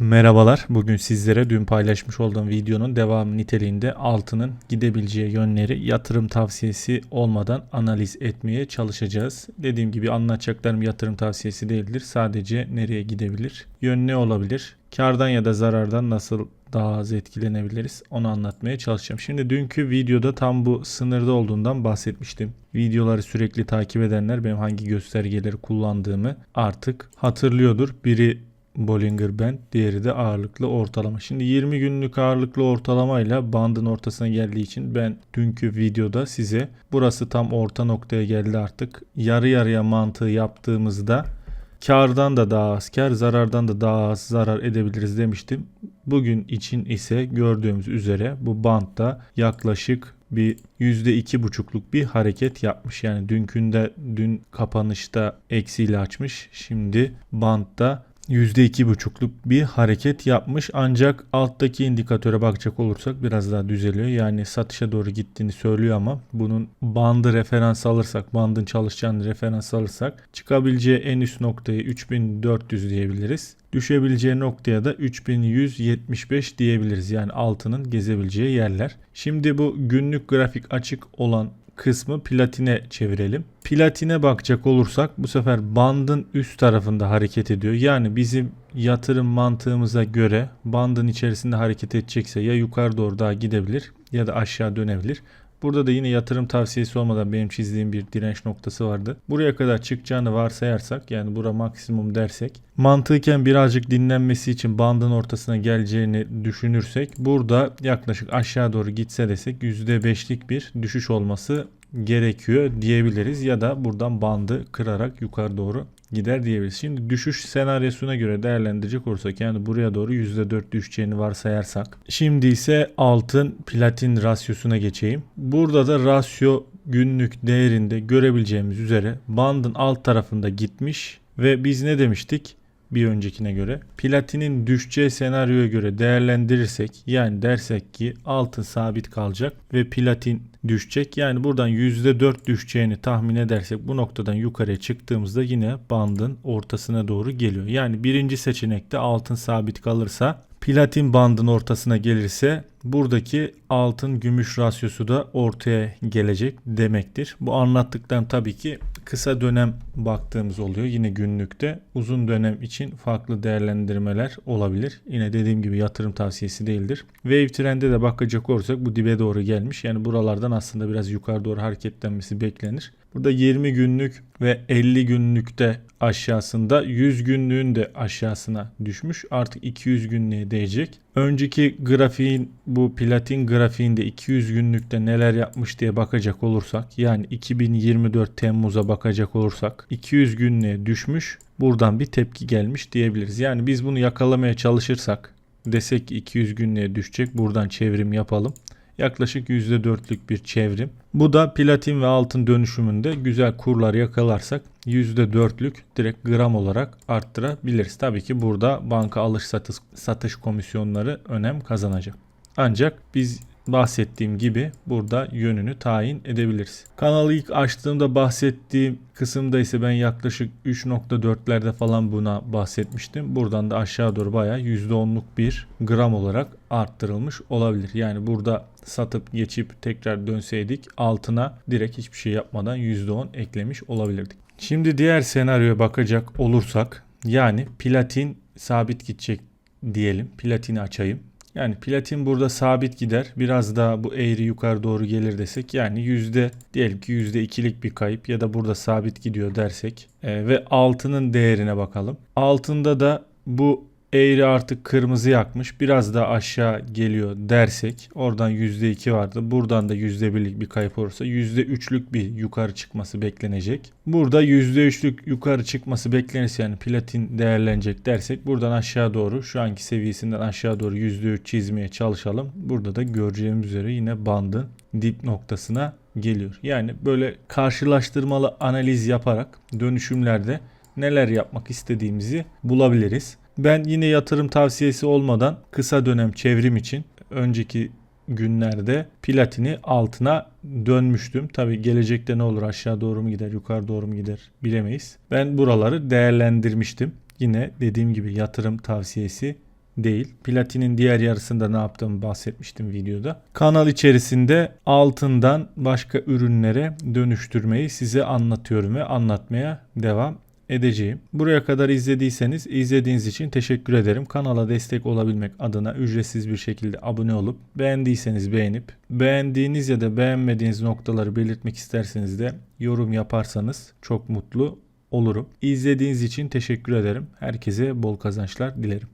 Merhabalar. Bugün sizlere dün paylaşmış olduğum videonun devamı niteliğinde altının gidebileceği yönleri yatırım tavsiyesi olmadan analiz etmeye çalışacağız. Dediğim gibi anlatacaklarım yatırım tavsiyesi değildir. Sadece nereye gidebilir, yön ne olabilir, kardan ya da zarardan nasıl daha az etkilenebiliriz onu anlatmaya çalışacağım. Şimdi dünkü videoda tam bu sınırda olduğundan bahsetmiştim. Videoları sürekli takip edenler benim hangi göstergeleri kullandığımı artık hatırlıyordur. Biri Bollinger Band, diğeri de ağırlıklı ortalama. Şimdi 20 günlük ağırlıklı ortalamayla bandın ortasına geldiği için ben dünkü videoda size burası tam orta noktaya geldi artık. Yarı yarıya mantığı yaptığımızda kardan da daha az kar, zarardan da daha az zarar edebiliriz demiştim. Bugün için ise gördüğümüz üzere bu bantta yaklaşık bir %2,5'luk bir hareket yapmış. Yani dünkünde dün kapanışta eksiyle açmış. Şimdi bantta %2,5'luk bir hareket yapmış. Ancak alttaki indikatöre bakacak olursak biraz daha düzeliyor. Yani satışa doğru gittiğini söylüyor ama bunun bandı referans alırsak, bandın çalışacağını referans alırsak çıkabileceği en üst noktayı 3400 diyebiliriz. Düşebileceği noktaya da 3175 diyebiliriz. Yani altının gezebileceği yerler. Şimdi bu günlük grafik açık olan kısmı platine çevirelim. Platine bakacak olursak bu sefer bandın üst tarafında hareket ediyor. Yani bizim yatırım mantığımıza göre bandın içerisinde hareket edecekse ya yukarı doğru daha gidebilir ya da aşağı dönebilir. Burada da yine yatırım tavsiyesi olmadan benim çizdiğim bir direnç noktası vardı. Buraya kadar çıkacağını varsayarsak yani bura maksimum dersek mantıken birazcık dinlenmesi için bandın ortasına geleceğini düşünürsek burada yaklaşık aşağı doğru gitse desek %5'lik bir düşüş olması gerekiyor diyebiliriz ya da buradan bandı kırarak yukarı doğru gider diyebiliriz. Şimdi düşüş senaryosuna göre değerlendirecek olursak yani buraya doğru %4 düşeceğini varsayarsak. Şimdi ise altın platin rasyosuna geçeyim. Burada da rasyo günlük değerinde görebileceğimiz üzere bandın alt tarafında gitmiş ve biz ne demiştik? Bir öncekine göre. Platinin düşeceği senaryoya göre değerlendirirsek yani dersek ki altın sabit kalacak ve platin düşecek. Yani buradan %4 düşeceğini tahmin edersek bu noktadan yukarıya çıktığımızda yine bandın ortasına doğru geliyor. Yani birinci seçenekte altın sabit kalırsa platin bandın ortasına gelirse buradaki altın gümüş rasyosu da ortaya gelecek demektir. Bu anlattıktan tabii ki kısa dönem baktığımız oluyor yine günlükte. Uzun dönem için farklı değerlendirmeler olabilir. Yine dediğim gibi yatırım tavsiyesi değildir. Wave trend'e de bakacak olursak bu dibe doğru gelmiş. Yani buralardan aslında biraz yukarı doğru hareketlenmesi beklenir. Burada 20 günlük ve 50 günlükte aşağısında 100 günlüğün de aşağısına düşmüş. Artık 200 günlüğe değecek. Önceki grafiğin bu platin grafiğinde 200 günlükte neler yapmış diye bakacak olursak yani 2024 Temmuz'a bakacak olursak 200 günlüğe düşmüş. Buradan bir tepki gelmiş diyebiliriz. Yani biz bunu yakalamaya çalışırsak desek ki 200 günlüğe düşecek buradan çevrim yapalım yaklaşık %4'lük bir çevrim. Bu da platin ve altın dönüşümünde güzel kurlar yakalarsak %4'lük direkt gram olarak arttırabiliriz. Tabii ki burada banka alış satış, satış komisyonları önem kazanacak. Ancak biz bahsettiğim gibi burada yönünü tayin edebiliriz. Kanalı ilk açtığımda bahsettiğim kısımda ise ben yaklaşık 3.4'lerde falan buna bahsetmiştim. Buradan da aşağı doğru bayağı %10'luk bir gram olarak arttırılmış olabilir. Yani burada satıp geçip tekrar dönseydik altına direkt hiçbir şey yapmadan %10 eklemiş olabilirdik. Şimdi diğer senaryoya bakacak olursak yani platin sabit gidecek diyelim. Platini açayım. Yani platin burada sabit gider. Biraz daha bu eğri yukarı doğru gelir desek yani yüzde diyelim ki yüzde ikilik bir kayıp ya da burada sabit gidiyor dersek e, ve altının değerine bakalım. Altında da bu eğri artık kırmızı yakmış biraz daha aşağı geliyor dersek oradan %2 vardı buradan da %1'lik bir kayıp olursa %3'lük bir yukarı çıkması beklenecek. Burada %3'lük yukarı çıkması beklenirse yani platin değerlenecek dersek buradan aşağı doğru şu anki seviyesinden aşağı doğru %3 çizmeye çalışalım. Burada da göreceğimiz üzere yine bandın dip noktasına geliyor. Yani böyle karşılaştırmalı analiz yaparak dönüşümlerde neler yapmak istediğimizi bulabiliriz. Ben yine yatırım tavsiyesi olmadan kısa dönem çevrim için önceki günlerde platini altına dönmüştüm. Tabi gelecekte ne olur aşağı doğru mu gider yukarı doğru mu gider bilemeyiz. Ben buraları değerlendirmiştim. Yine dediğim gibi yatırım tavsiyesi değil. Platinin diğer yarısında ne yaptığımı bahsetmiştim videoda. Kanal içerisinde altından başka ürünlere dönüştürmeyi size anlatıyorum ve anlatmaya devam edeceğim. Buraya kadar izlediyseniz izlediğiniz için teşekkür ederim. Kanala destek olabilmek adına ücretsiz bir şekilde abone olup beğendiyseniz beğenip beğendiğiniz ya da beğenmediğiniz noktaları belirtmek isterseniz de yorum yaparsanız çok mutlu olurum. İzlediğiniz için teşekkür ederim. Herkese bol kazançlar dilerim.